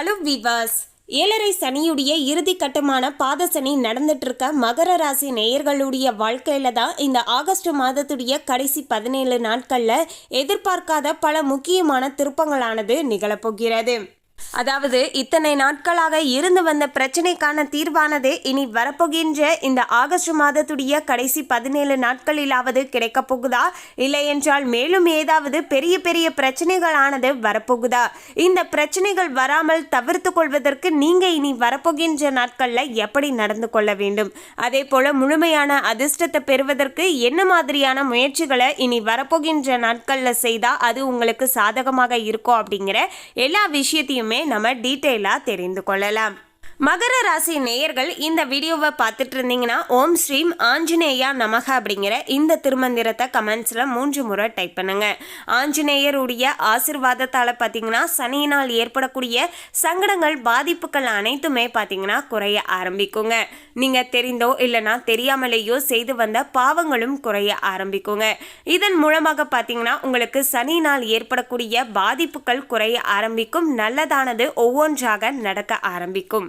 Hello விவாஸ் ஏழரை சனியுடைய இறுதி கட்டமான பாத சனி நடந்துட்டு இருக்க மகர ராசி நேயர்களுடைய வாழ்க்கையில தான் இந்த ஆகஸ்ட் மாதத்துடைய கடைசி பதினேழு நாட்களில் எதிர்பார்க்காத பல முக்கியமான திருப்பங்களானது நிகழப்போகிறது. அதாவது இத்தனை நாட்களாக இருந்து வந்த பிரச்சனைக்கான தீர்வானது இனி வரப்போகின்ற இந்த ஆகஸ்ட் மாதத்துடைய கடைசி பதினேழு நாட்களிலாவது கிடைக்கப் போகுதா? இல்லை என்றால் மேலும் ஏதாவது பெரிய பெரிய பிரச்சனைகளானது வரப்போகுதா? இந்த பிரச்சனைகள் வராமல் தவிர்த்து கொள்வதற்கு நீங்க இனி வரப்போகின்ற நாட்கள்ல எப்படி நடந்து கொள்ள வேண்டும்? அதே போல முழுமையான அதிர்ஷ்டத்தை பெறுவதற்கு என்ன மாதிரியான முயற்சிகளை இனி வரப்போகின்ற நாட்கள்ல செய்தா அது உங்களுக்கு சாதகமாக இருக்கும் அப்படிங்கிற எல்லா விஷயத்தையும் நம்ம டீட்டெயிலாக தெரிந்து கொள்ளலாம். மகர ராசி நேயர்கள் இந்த வீடியோவை பார்த்துட்டு இருந்தீங்கன்னா ஓம் ஸ்ரீம் ஆஞ்சநேயா நமக அப்படிங்கிற இந்த திருமந்திரத்தை கமெண்ட்ஸில் மூன்று முறை டைப் பண்ணுங்க. ஆஞ்சநேயருடைய ஆசிர்வாதத்தால் பார்த்தீங்கன்னா சனியினால் ஏற்படக்கூடிய சங்கடங்கள் பாதிப்புகள் அனைத்துமே பார்த்தீங்கன்னா குறைய ஆரம்பிக்குங்க. நீங்கள் தெரிந்தோ இல்லைனா தெரியாமலேயோ செய்து வந்த பாவங்களும் குறைய ஆரம்பிக்குங்க. இதன் மூலமாக பார்த்தீங்கன்னா உங்களுக்கு சனியினால் ஏற்படக்கூடிய பாதிப்புகள் குறைய ஆரம்பிக்கும் நல்லதானது ஒவ்வொன்றாக நடக்க ஆரம்பிக்கும்.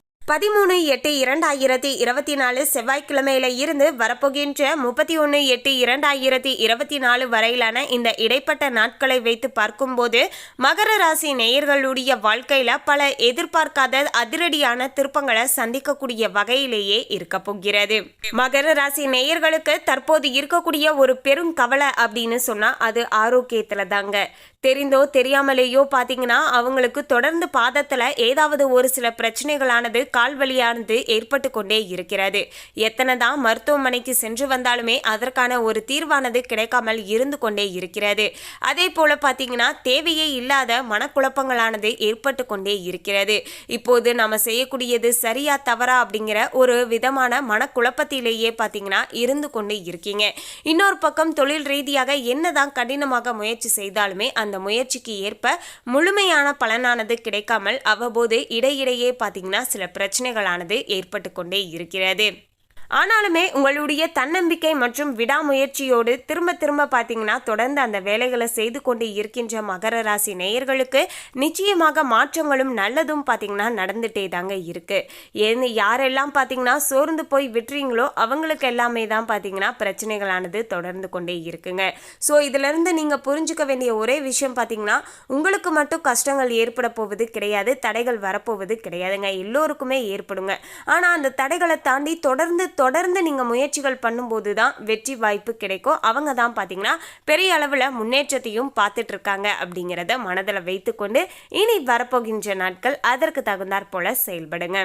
பதிமூணு எட்டு இரண்டாயிரத்தி இருபத்தி நாலு செவ்வாய்க்கிழமையில இருந்து வரப்போகின்ற முப்பத்தி ஒன்று எட்டு இரண்டாயிரத்தி இருபத்தி நாலு வரையிலான இந்த இடைப்பட்ட நாட்களை வைத்து பார்க்கும்போது மகர ராசி நேயர்களுடைய வாழ்க்கையில பல எதிர்பார்க்காத அதிரடியான திருப்பங்களை சந்திக்கக்கூடிய வகையிலேயே இருக்க போகிறது. மகர ராசி நேயர்களுக்கு தற்போது இருக்கக்கூடிய ஒரு பெரும் கவலை அப்படின்னு சொன்னா அது ஆரோக்கியத்துல தாங்க. தெரிந்தோ தெரியாமலேயோ பார்த்தீங்கன்னா அவங்களுக்கு தொடர்ந்து பாதத்தில் ஏதாவது ஒரு சில பிரச்சனைகளானது கால்வழியானது ஏற்பட்டு கொண்டே இருக்கிறது. எத்தனை தான் மருத்துவமனைக்கு சென்று வந்தாலுமே அதற்கான ஒரு தீர்வானது கிடைக்காமல் இருந்து கொண்டே இருக்கிறது. அதே போல பார்த்தீங்கன்னா தேவையே இல்லாத மனக்குழப்பங்களானது ஏற்பட்டு கொண்டே இருக்கிறது. இப்போது நம்ம செய்யக்கூடியது சரியா தவறா அப்படிங்கிற ஒரு விதமான மனக்குழப்பத்திலேயே பார்த்தீங்கன்னா இருந்து கொண்டு இருக்கீங்க. இன்னொரு பக்கம் தொழில் ரீதியாக என்னதான் கடினமாக முயற்சி செய்தாலுமே அந்த முயற்சிக்கு ஏற்ப முழுமையான பலனானது கிடைக்காமல் அவ்வப்போது இடையிடையே பார்த்தீங்கன்னா சில பிரச்சனைகளானது ஏற்பட்டு கொண்டே இருக்கிறது. ஆனாலுமே உங்களுடைய தன்னம்பிக்கை மற்றும் விடாமுயற்சியோடு திரும்ப திரும்ப பார்த்தீங்கன்னா தொடர்ந்து அந்த வேலைகளை செய்து கொண்டு இருக்கின்ற மகர ராசி நேயர்களுக்கு நிச்சயமாக மாற்றங்களும் நல்லதும் பார்த்தீங்கன்னா நடந்துட்டே தாங்க இருக்குது ஏன்னு யாரெல்லாம் பார்த்தீங்கன்னா சோர்ந்து போய் விட்டுறீங்களோ அவங்களுக்கு எல்லாமே தான் பார்த்தீங்கன்னா பிரச்சனைகளானது தொடர்ந்து கொண்டே இருக்குங்க. ஸோ இதிலிருந்து நீங்கள் புரிஞ்சுக்க வேண்டிய ஒரே விஷயம் பார்த்தீங்கன்னா உங்களுக்கு மட்டும் கஷ்டங்கள் ஏற்பட போவது கிடையாது தடைகள் வரப்போவது கிடையாதுங்க. எல்லோருக்குமே ஏற்படுங்க. ஆனால் அந்த தடைகளை தாண்டி தொடர்ந்து தொடர்ந்து நீங்கள் முயற்சிகள் பண்ணும்போது தான் வெற்றி வாய்ப்பு கிடைக்கும். அவங்க தான் பார்த்தீங்கன்னா பெரிய அளவில் முன்னேற்றத்தையும் பார்த்துட்டு இருக்காங்க அப்படிங்கிறத மனதில் வைத்துக்கொண்டு இனி வரப்போகின்ற நாட்கள் அதற்கு தகுந்தாற் போல செயல்படுங்க.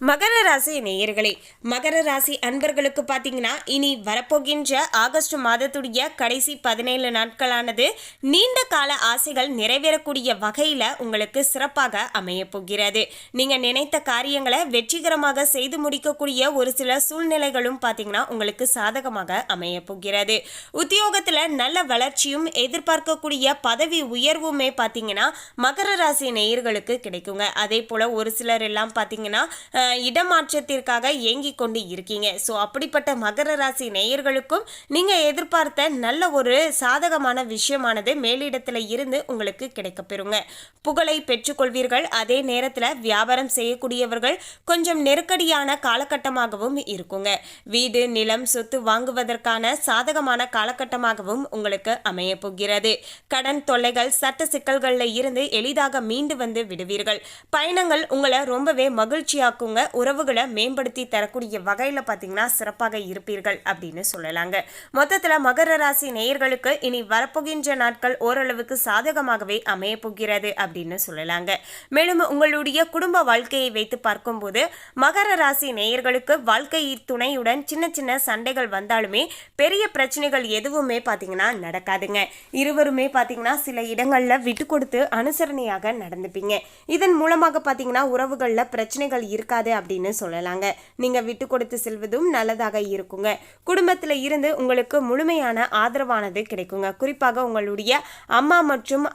மகர ராசி நேயர்களே மகர ராசி அன்பர்களுக்கு பார்த்தீங்கன்னா இனி வரப்போகின்ற ஆகஸ்ட் மாதத்துடைய கடைசி பதினேழு நாட்களானது நீண்ட கால ஆசைகள் நிறைவேறக்கூடிய வகையில் உங்களுக்கு சிறப்பாக அமைய போகிறது. நீங்கள் நினைத்த காரியங்களை வெற்றிகரமாக செய்து முடிக்கக்கூடிய ஒரு சில சூழ்நிலைகளும் பார்த்தீங்கன்னா உங்களுக்கு சாதகமாக அமைய போகிறது. உத்தியோகத்தில் நல்ல வளர்ச்சியும் எதிர்பார்க்கக்கூடிய பதவி உயர்வுமே பார்த்தீங்கன்னா மகர ராசி நேயர்களுக்கு கிடைக்குங்க. அதே போல் ஒரு சிலர் எல்லாம் பார்த்தீங்கன்னா இடமாற்றத்திற்காக ஏங்கி கொண்டு இருக்கீங்க. ஸோ அப்படிப்பட்ட மகர ராசி நேயர்களுக்கும் நீங்கள் எதிர்பார்த்த நல்ல ஒரு சாதகமான விஷயமானது மேலிடத்தில் இருந்து உங்களுக்கு கிடைக்கப்பெறுங்க புகழை பெற்றுக்கொள்வீர்கள். அதே நேரத்தில் வியாபாரம் செய்யக்கூடியவர்கள் கொஞ்சம் நெருக்கடியான காலகட்டமாகவும் இருக்குங்க. வீடு நிலம் சொத்து வாங்குவதற்கான சாதகமான காலகட்டமாகவும் உங்களுக்கு அமைய போகிறது. கடன் தொல்லைகள் சட்ட சிக்கல்களில் இருந்து எளிதாக மீண்டு வந்து விடுவீர்கள். பயணங்கள் உங்களை ரொம்பவே மகிழ்ச்சியாக்குங்க. உறவுகளை மேம்படுத்தி தரக்கூடிய வகையில் பார்த்தீங்கன்னா சிறப்பாக இருப்பீர்கள் அப்படின்னு சொல்லலாங்க. மொத்தத்தில் மகர ராசி நேயர்களுக்கு இனி வரப்போகின்ற நாட்கள் ஓரளவுக்கு சாதகமாகவே அமைய போகிறது அப்படின்னு சொல்லலாங்க. மேலும் உங்களுடைய குடும்ப வாழ்க்கையை வைத்து பார்க்கும்போது மகர ராசி நேயர்களுக்கு வாழ்க்கை துணையுடன் சின்ன சின்ன சண்டைகள் வந்தாலுமே பெரிய பிரச்சனைகள் எதுவுமே பார்த்தீங்கன்னா நடக்காதுங்க. இருவருமே பார்த்தீங்கன்னா சில இடங்களில் விட்டு கொடுத்து அனுசரணையாக நடந்துப்பீங்க. இதன் மூலமாக பார்த்தீங்கன்னா உறவுகளில் பிரச்சனைகள் இருக்காது. இருக்காது அப்படின்னு சொல்லலாங்க. நீங்க விட்டு கொடுத்து செல்வதும் நல்லதாக இருக்குங்க. குடும்பத்தில் இருந்து உங்களுக்கு முழுமையான ஆதரவானது கிடைக்குங்க. குறிப்பாக உங்களுடைய அம்மா மற்றும்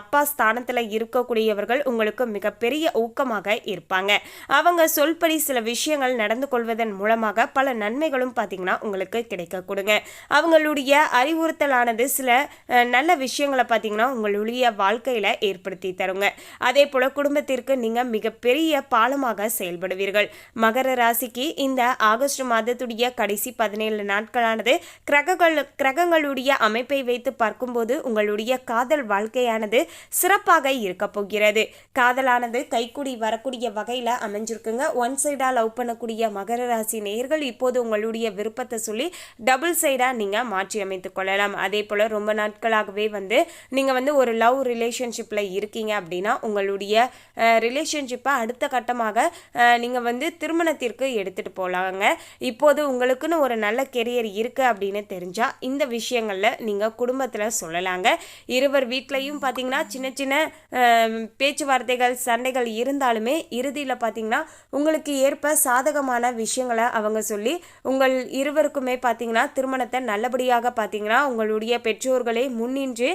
அப்பா ஸ்தானத்தில் இருக்கக்கூடியவர்கள் உங்களுக்கு மிகப்பெரிய ஊக்கமாக இருப்பாங்க. அவங்க சொல்படி சில விஷயங்கள் நடந்து கொள்வதன் மூலமாக பல நன்மைகளும் பார்த்தீங்கன்னா உங்களுக்கு கிடைக்க கொடுங்க. அவங்களுடைய அறிவுறுத்தலானது சில நல்ல விஷயங்களை பார்த்தீங்கன்னா உங்களுடைய வாழ்க்கையில் ஏற்படுத்தி தருங்க. அதே போல் குடும்பத்திற்கு நீங்கள் மிகப்பெரிய பாலமாக செயல்படுவீர்கள் மகர ராசிக்கு இந்த ஆகஸ்ட் மாதத்துடைய கடைசி பதினேழு நாட்களானது கிரகங்கள் கிரகங்களுடைய அமைப்பை வைத்து பார்க்கும்போது உங்களுடைய காதல் வாழ்க்கையானது சிறப்பாக இருக்க போகிறது. காதலானது கைக்குடி வரக்கூடிய வகையில் அமைஞ்சிருக்குங்க. ஒன் சைடாக லவ் பண்ணக்கூடிய மகர ராசி நேயர்கள் இப்போது உங்களுடைய விருப்பத்தை சொல்லி டபுள் சைடாக நீங்கள் மாற்றி அமைத்துக் கொள்ளலாம். அதே போல் ரொம்ப நாட்களாகவே வந்து நீங்கள் வந்து ஒரு லவ் ரிலேஷன்ஷிப்பில் இருக்கீங்க அப்படின்னா உங்களுடைய ரிலேஷன்ஷிப்பை அடுத்த கட்டமாக நீங்கள் வந்து திருமணத்திற்கு எடுத்துகிட்டு போகலாங்க இப்போது உங்களுக்குன்னு ஒரு நல்ல கெரியர் இருக்குது அப்படின்னு தெரிஞ்சால் இந்த விஷயங்களில் நீங்கள் குடும்பத்தில் சொல்லலாங்க. இருவர் வீட்லேயும் பார்த்தீங்கன்னா சின்ன சின்ன பேச்சுவார்த்தைகள் சண்டைகள் இருந்தாலுமே இறுதியில் பார்த்தீங்கன்னா உங்களுக்கு ஏற்ப சாதகமான விஷயங்களை அவங்க சொல்லி உங்கள் இருவருக்குமே பார்த்தீங்கன்னா திருமணத்தை நல்லபடியாக பார்த்தீங்கன்னா உங்களுடைய பெற்றோர்களே முன்னின்று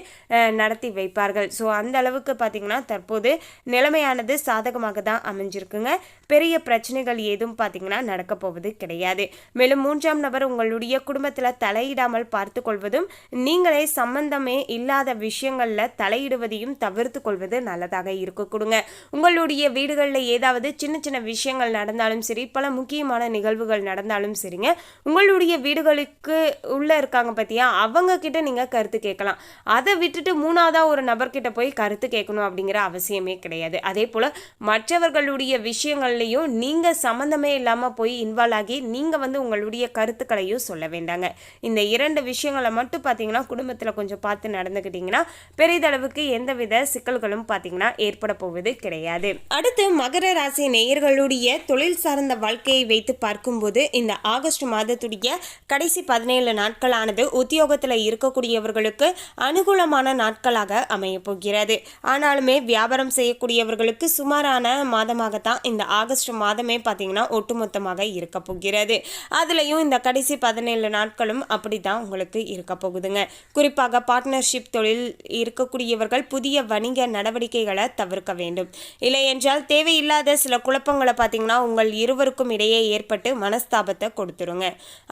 நடத்தி வைப்பார்கள். ஸோ அந்த அளவுக்கு பார்த்தீங்கன்னா தற்போது நிலைமையானது சாதகமாக தான் அமைஞ்சிருக்குங்க. பெரிய பிரச்சனைகள் ஏதும் பார்த்தீங்கன்னா நடக்க போவது கிடையாது. மேலும் மூன்றாம் நபர் உங்களுடைய குடும்பத்தில் தலையிடாமல் பார்த்து கொள்வதும் நீங்களே சம்பந்தமே இல்லாத விஷயங்களில் தலையிடுவதையும் தவிர்த்து கொள்வது நல்லதாக இருக்க கொடுங்க. உங்களுடைய வீடுகளில் ஏதாவது சின்ன சின்ன விஷயங்கள் நடந்தாலும் சரி பல முக்கியமான நிகழ்வுகள் நடந்தாலும் சரிங்க உங்களுடைய வீடுகளுக்கு உள்ளே இருக்காங்க பார்த்தியா அவங்க கிட்ட நீங்கள் கருத்து கேட்கலாம். அதை விட்டுட்டு மூணாவதாக ஒரு நபர்கிட்ட போய் கருத்து கேட்கணும் அப்படிங்கிற அவசியமே கிடையாது. அதே போல் மற்றவர்களுடைய விஷயங்கள்லையும் நீங்கள் சம்மந்தமே இல்லாமல் போய் இன்வால்வ் ஆகி நீங்கள் வந்து உங்களுடைய கருத்துக்களையும் சொல்ல வேண்டாங்க. இந்த இரண்டு விஷயங்களை மட்டும் பார்த்தீங்கன்னா குடும்பத்தில் கொஞ்சம் பார்த்து நடந்துக்கிட்டிங்கன்னா பெரிதளவுக்கு எந்தவித சிக்கல்களும் பார்த்தீங்கன்னா ஏற்பட போவது கிடையாது. அடுத்து மகர ராசி நேயர்களுடைய தொழில் சார்ந்த வாழ்க்கையை வைத்து பார்க்கும்போது இந்த ஆகஸ்ட் மாதத்துடைய கடைசி பதினேழு நாட்களானது உத்தியோகத்தில் இருக்கக்கூடியவர்களுக்கு அனுகூலமான நாட்களாக அமையப்போகிறது ஆனாலுமே வியாபாரம் செய்யக்கூடியவர்களுக்கு சுமாரான மாதமாகத்தான் இந்த ஆகஸ்ட் மாதமே பார்த்தீங்கன்னா ஒட்டுமொத்தமாக இருக்க போகிறது. அதுலேயும் இந்த கடைசி பதினேழு நாட்களும் அப்படி தான் உங்களுக்கு இருக்க போகுதுங்க. குறிப்பாக பார்ட்னர்ஷிப் தொழில் இருக்கக்கூடியவர்கள் புதிய வணிக நடவடிக்கைகளை தவிர்க்க வேண்டும். இல்லை என்றால் தேவையில்லாத சில குழப்பங்களை பார்த்தீங்கன்னா உங்கள் இருவருக்கும் இடையே ஏற்பட்டு மனஸ்தாபத்தை கொடுத்துருங்க.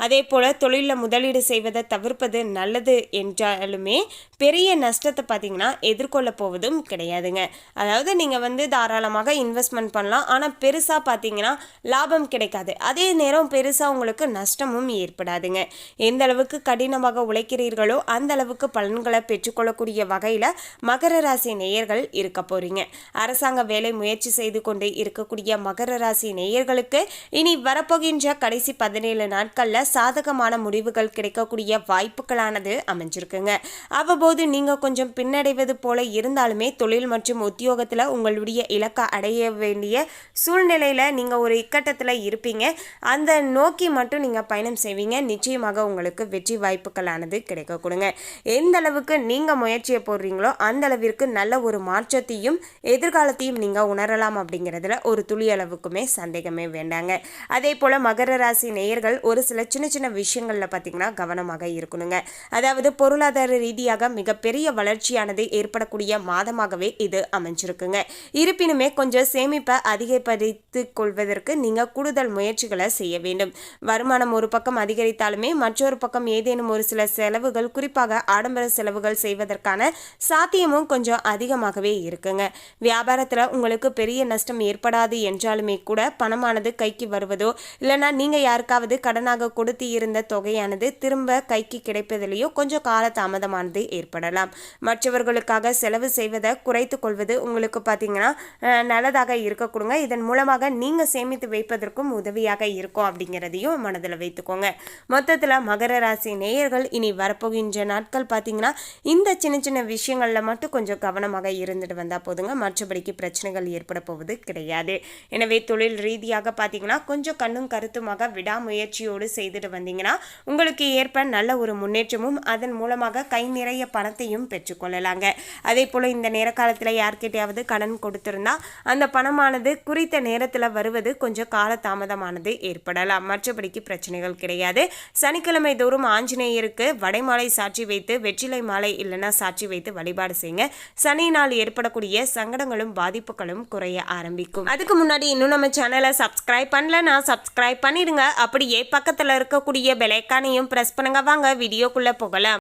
அதே போல் தொழிலில் முதலீடு செய்வதை தவிர்ப்பது நல்லது என்றாலுமே பெரிய நஷ்டத்தை பார்த்தீங்கன்னா எதிர்கொள்ள போவதும் கிடையாதுங்க. அதாவது நீங்கள் வந்து தாராளமாக இன்வெஸ்ட்மெண்ட் பண்ணலாம். ஆனால் பெருசாக பார்த்தீங்கன்னா லாபம் கிடைக்காது. அதே நேரம் பெருசாக உங்களுக்கு நஷ்டமும் ஏற்படாதுங்க. எந்த அளவுக்கு கடினமாக உழைக்கிறீர்களோ அந்த அளவுக்கு பலன்களை பெற்றுக்கொள்ளக்கூடிய வகையில் மகர ராசி நேயர்கள் இருக்க போறீங்க. அரசாங்க வேலை முயற்சி செய்து கொண்டு இருக்கக்கூடிய மகர ராசி நேயர்களுக்கு இனி வரப்போகின்ற கடைசி பதினேழு நாட்களில் சாதகமான முடிவுகள் கிடைக்கக்கூடிய வாய்ப்புகளானது அமைஞ்சிருக்குங்க. அவ்வப்போது நீங்கள் கொஞ்சம் பின்னடைவது போல இருந்தாலுமே தொழில் மற்றும் உத்தியோகத்தில் உங்களுடைய இலக்கை அடைய வேண்டிய சூழ்நிலையில் நீங்கள் ஒரு இக்கட்டத்தில் இருப்பீங்க. அந்த நோக்கி மட்டும் நீங்கள் பயணம் செய்வீங்க. நிச்சயமாக உங்களுக்கு வெற்றி வாய்ப்புகளானது கிடைக்க கொடுங்க. எந்த அளவுக்கு நீங்கள் முயற்சியை போடுறீங்களோ அந்த அளவிற்கு நல்ல ஒரு மாற்றத்தையும் எதிர்காலத்தையும் நீங்கள் உணரலாம் அப்படிங்கிறதுல ஒரு துளி அளவுக்குமே சந்தேகமே வேண்டாங்க. அதே போல் மகர ராசி நேயர்கள் ஒரு சில சின்ன சின்ன விஷயங்களில் பார்த்தீங்கன்னா கவனமாக இருக்கணுங்க. அதாவது பொருளாதார ரீதியாக மிகப்பெரிய வளர்ச்சியானது ஏற்படக்கூடிய மாதமாகவே இது அமைஞ்சிருக்குங்க. இருப்பினுமே கொஞ்சம் சேமிப்பை அதிகப்படுத்தி கொள்வதற்கு நீங்கள் கூடுதல் முயற்சிகளை செய்ய வேண்டும். வருமானம் ஒரு பக்கம் அதிகரித்தாலுமே மற்றொரு பக்கம் ஏதேனும் ஒரு சில செலவுகள் குறிப்பாக ஆடம்பர செலவுகள் செய்வதற்கான சாத்தியமும் கொஞ்சம் அதிகமாகவே இருக்குங்க. வியாபாரத்தில் உங்களுக்கு பெரிய நஷ்டம் ஏற்படாது என்றாலுமே கூட பணமானது கைக்கு வருவதோ இல்லைன்னா நீங்கள் யாருக்காவது கடனாக கொடுத்து இருந்த தொகையானது திரும்ப கைக்கு கிடைப்பதிலேயோ கொஞ்சம் கால தாமதமானது ஏற்படலாம். மற்றவர்களுக்காக செலவு செய்வதை குறைத்து கொள்வது உங்களுக்கு பார்த்தீங்கன்னா நல்லதாக இருக்க கொடுங்க இதன் மூலமாக நீங்கள் சேமித்து வைப்பதற்கும் உதவியாக இருக்கும் அப்படிங்கிறதையும் மனதில் வைத்துக்கோங்க. மொத்தத்தில் மகர ராசி நேயர்கள் இனி வரப்போகின்ற நாட்கள் பார்த்தீங்கன்னா இந்த சின்ன சின்ன விஷயங்களில் மட்டும் கொஞ்சம் கவனமாக இருந்துட்டு வந்தால் போதுங்க. மற்றபடிக்கு பிரச்சனைகள் ஏற்பட போவது கிடையாது. எனவே தொழில் ரீதியாக பார்த்தீங்கன்னா கொஞ்சம் கண்ணும் கருத்துமாக விடாமுயற்சியோடு செய்துட்டு வந்தீங்கன்னா உங்களுக்கு ஏற்ப நல்ல ஒரு முன்னேற்றமும் அதன் மூலமாக கை நிறைய பணத்தையும் பெற்றுக்கொள்ளலாங்க அதே போல் இந்த நேர காலத்தில் யார்கிட்டையாவது கடன் கொடுத்துருந்தா அந்த பணமானது குறித்த நேரத்தில் வருவது கொஞ்சம் காலதாமதமானது ஏற்படலாம். மற்றபடிக்கு பிரச்சனைகள் கிடையாது. சனிக்கிழமை தோறும் ஆஞ்சநேயருக்கு வடைமாலை சாட்சி வைத்து வெற்றிலை மாலை இல்லைன்னா சாட்சி வைத்து வழிபாடு செய்யுங்க. சனியினால் ஏற்படக்கூடிய சங்கடங்களும் பாதிப்புகளும் குறைய ஆரம்பிக்கும். அதுக்கு முன்னாடி இன்னும் நம்ம சேனலை சப்ஸ்கிரைப் பண்ணலன்னா சப்ஸ்கிரைப் பண்ணிடுங்க. அப்படியே பக்கத்தில் இருக்கக்கூடிய பெலைக்கானையும் ப்ரெஸ் பண்ணுங்க. வாங்க வீடியோக்குள்ளே போகலாம்.